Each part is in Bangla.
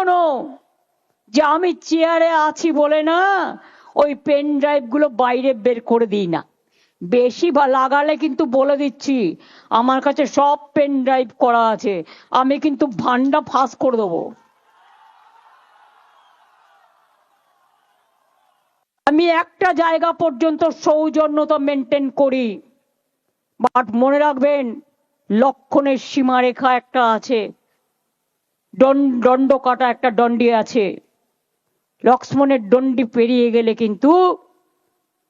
এখনও যে আমি চেয়ারে আছি বলে না, ওই পেন ড্রাইভগুলো বাইরে বের করে দিই না। বেশি বা লাগালে কিন্তু বলে দিচ্ছি, আমার কাছে সব পেন ড্রাইভ করা আছে, আমি কিন্তু ভান্ডা ফাঁস করে দেবো। আমি একটা জায়গা পর্যন্ত সৌজন্যতা মেনটেন করি বাট মনে রাখবেন, লক্ষণের সীমারেখা একটা আছে। দন- দণ্ড কাটা একটা দণ্ডি আছে। লক্ষ্মণের দণ্ডি পেরিয়ে গেলে কিন্তু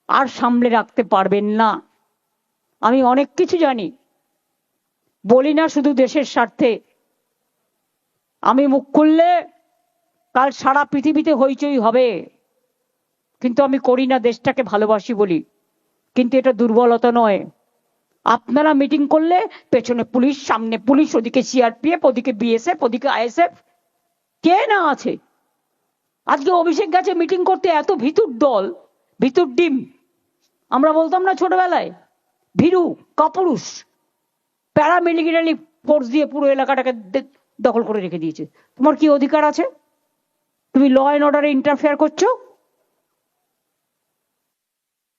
আর সামলে রাখতে পারবেন না। আমি অনেক কিছু জানি। বলি না শুধু দেশের স্বার্থে। আমি মুখ খুললে কাল সারা পৃথিবীতে হইচই হবে। কিন্তু আমি করি না দেশটাকে ভালোবাসি বলি। কিন্তু এটা দুর্বলতা নয়। আপনারা মিটিং করলে পেছনে পুলিশ, সামনে পুলিশ, ওদিকে সিআরপিএফ ওদিকে বিএসএফ ওদিকে আইএসএফ কে না আছে? আজকে অভিষেক গেছে মিটিং করতে এত ভিতুর দল, ভিতুর ডিম। আমরা বলতাম না ছোটবেলায়, ভীরু, কাপুরুষ প্যারামিলিটারি ফোর্স দিয়ে পুরো এলাকাটাকে দখল করে রেখে দিয়েছে। তোমার কি অধিকার আছে? তুমি ল অ্যান্ড অর্ডারে ইন্টারফেয়ার করছ?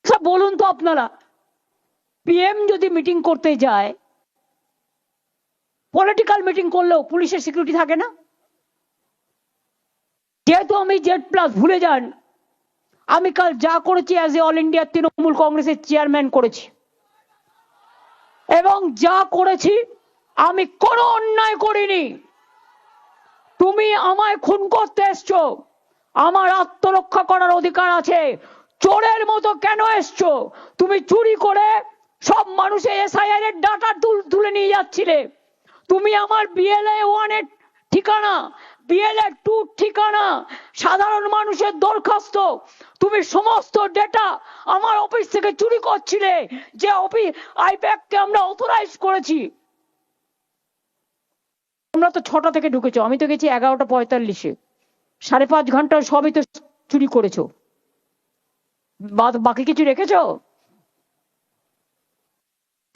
সব বলুন তো আপনারা। পিএম যদি মিটিং করতে যায় পলিটিক্যাল মিটিং করলেও পুলিশের সিকিউরিটি থাকে না? যেহেতু আমি জেড প্লাস ভুলে যান, আমি কাল যা করেছি as a all India Trinamool কংগ্রেসের চেয়ারম্যান করেছি। এবং যা করেছি, আমি কোনো অন্যায় করিনি। তুমি আমায় খুন করতে এসছো। আমার আত্মরক্ষা করার অধিকার আছে। চোরের মতো কেন এসছো? তুমি চুরি করে সব মানুষের এসআইআর এর ডাটা তুলে নিয়ে যাচ্ছিলে। তুমি আমার বিএলএ ওয়ানের ঠিকানা বিএলএ টু ঠিকানা, সাধারণ মানুষের দরখাস্ত, তুমি সমস্ত ডেটা আমার অফিস থেকে চুরি করছিলে, যে অফিস আইপ্যাককে আমরা অথরাইজ করেছি। তোমরা তো ছটা থেকে ঢুকেছো, আমি তো গেছি এগারোটা পঁয়তাল্লিশে। সাড়ে পাঁচ ঘণ্টা সবই তো চুরি করেছ। বাকি কিছু রেখেছো?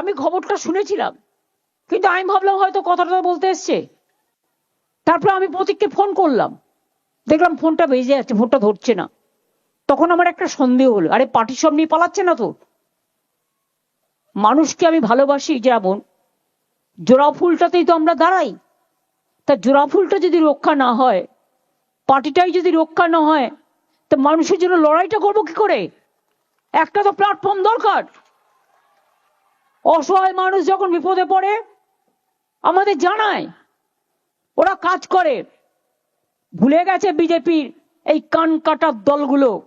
আমি খবরটা শুনেছিলাম। কিন্তু আমি ভাবলাম হয়তো কথাটা বলতে এসছে। তারপর আমি প্রতীককে ফোন করলাম। দেখলাম ফোনটা বেজে যাচ্ছে ফোনটা ধরছে না। তখন আমার একটা সন্দেহ হলো, আরে পার্টি সব নিয়ে পালাচ্ছে না তো? মানুষকে আমি ভালোবাসি যেমন জোড়া ফুলটাতেই তো আমরা দাঁড়াই। তা জোড়া ফুলটা যদি রক্ষা না হয়, পার্টিটাই যদি রক্ষা না হয়, তা মানুষের জন্য লড়াইটা করব কি করে? একটা তো প্ল্যাটফর্ম দরকার। অসহায় মানুষ যখন বিপদে পড়ে, আমাদের জানায়, ওরা কাজ করে। ভুলে গেছে বিজেপির এই কান কাটার দলগুলো।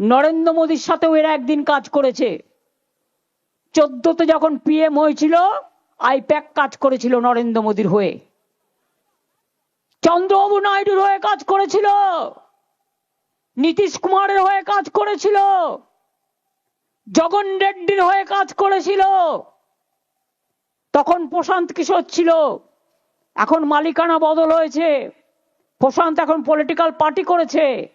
নরেন্দ্র মোদীর সাথেও এরা একদিন কাজ করেছে। চোদ্দতে যখন পিএম হয়েছিল, আইপ্যাক কাজ করেছিল নরেন্দ্র মোদীর হয়ে। চন্দ্রবাবু নাইডুর হয়ে কাজ করেছিল। নীতিশ কুমারের হয়ে কাজ করেছিল। জগন রেড্ডির হয়ে কাজ করেছিল। তখন প্রশান্ত কিশোর ছিল। এখন মালিকানা বদল হয়েছে। প্রশান্ত এখন পলিটিক্যাল পার্টি করেছে।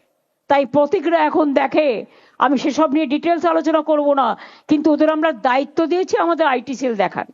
তাই প্রতীকরা এখন দেখে। আমি সেসব নিয়ে ডিটেলস আলোচনা করব না। কিন্তু ওদের আমরা দায়িত্ব দিয়েছি আমাদের আইটি সেল দেখার।